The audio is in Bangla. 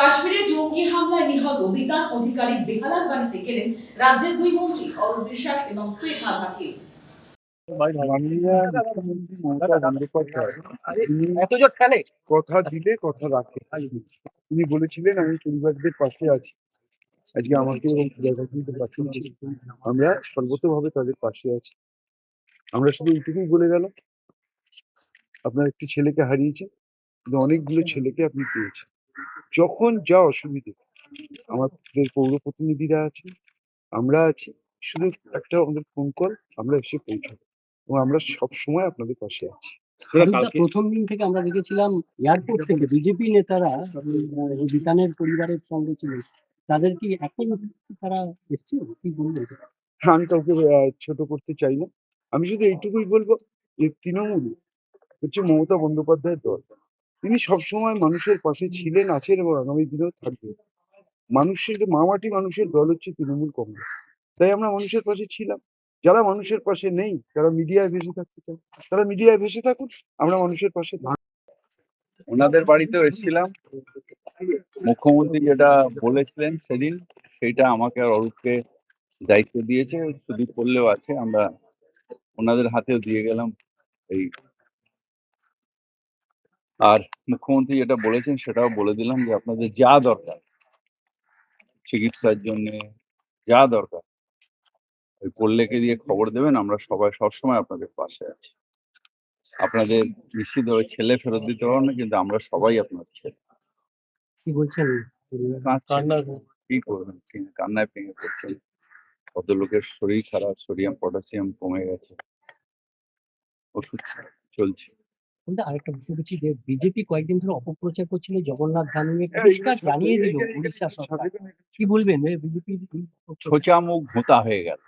কাশ্মীরে জঙ্গি হামলায় নিহত বিতান অধিকারী বেহালার বাড়িতে গেলেন রাজ্যের দুই মন্ত্রী অরূপ বিশ্বাস এবং ফিরহাদ হাকিম কথা দিলে কথা রাখে তিনি বলেছিলেন আমি পরিবারদের পাশে আছি আজকে আমাকে এবং প্রজাতন্ত্রের পাঠিয়েছি আমরা সর্বতভাবে তাদের পাশে আছি আমরা শুধু এইটুকুই বলে গেলাম আপনার একটি ছেলেকে হারিয়েছেন কিন্তু অনেকগুলো ছেলেকে আপনি পেয়েছেন যখন যা অসুবিধে। আমাদের পৌর প্রতিনিধিরা আছে আমরা আছি শুধু একটা আমাদের ফোন কল আমরা এসে পৌঁছাবো। এবং আমরা সব সময় আপনাদের পাশে আছি। প্রথম দিন থেকে আমরা দেখেছিলাম এয়ারপোর্ট থেকে বিজেপি নেতারা বিতানের পরিবারের সঙ্গে ছিলেন। তাদের কি এখন তারা এসছে কি বলবেন? আমি কাউকে ছোট করতে চাই না। আমি শুধু এইটুকুই বলব যে তৃণমূল হচ্ছে মমতা বন্দ্যোপাধ্যায়ের দল তিনি সবসময় মানুষের পাশে ছিলেন, আছেন এবং আগামী দিনেও থাকবেন। মানুষের মামাটি মানুষের দল হচ্ছে তৃণমূল কংগ্রেস। তাই আমরা মানুষের পাশে ছিলাম। যারা মানুষের পাশে নেই, যারা মিডিয়ায় ভেসে থাকতে চান তারা মিডিয়ায় ভেসে থাকুন আমরা মানুষের পাশে। ওনাদের বাড়িতেও এসেছিলাম। মুখ্যমন্ত্রী যেটা বলেছিলেন সেদিন, সেইটা আমাকে আর অরূপকে দায়িত্ব দিয়েছে। সুদীপ করলেও আছে, আমরা ওনাদের হাতেও দিয়ে গেলাম এই আর মুখ্যমন্ত্রী যেটা বলেছেন সেটাও বলে দিলাম যে আপনাদের যা দরকার চিকিৎসার জন্য যা দরকার ওই পল্লেকে দিয়ে খবর দেবেন আমরা সবাই সবসময় আপনাদের পাশে আছি। আপনাদের নিশ্চিতভাবে ছেলে ফেরত দিতে পারব না কিন্তু আমরা সবাই আপনার ছেলে। কি বলছেন কি করবেন? কান্নায় ভেঙে পড়ছেন। কত লোকের শরীর খারাপ সোডিয়াম পটাশিয়াম কমে গেছে। ওষুধ চলছে। বলতে আরেকটা বিষয় হচ্ছে যে বিজেপি কয়েকদিন ধরে অপপ্রচার করছিল জগন্নাথ ধাম নিয়ে পরিষ্কার জানিয়ে দিল উড়িষ্যা সরকার। কি বলবেন? বিজেপি ছোচা মুখ ভোঁতা হয়ে গেল।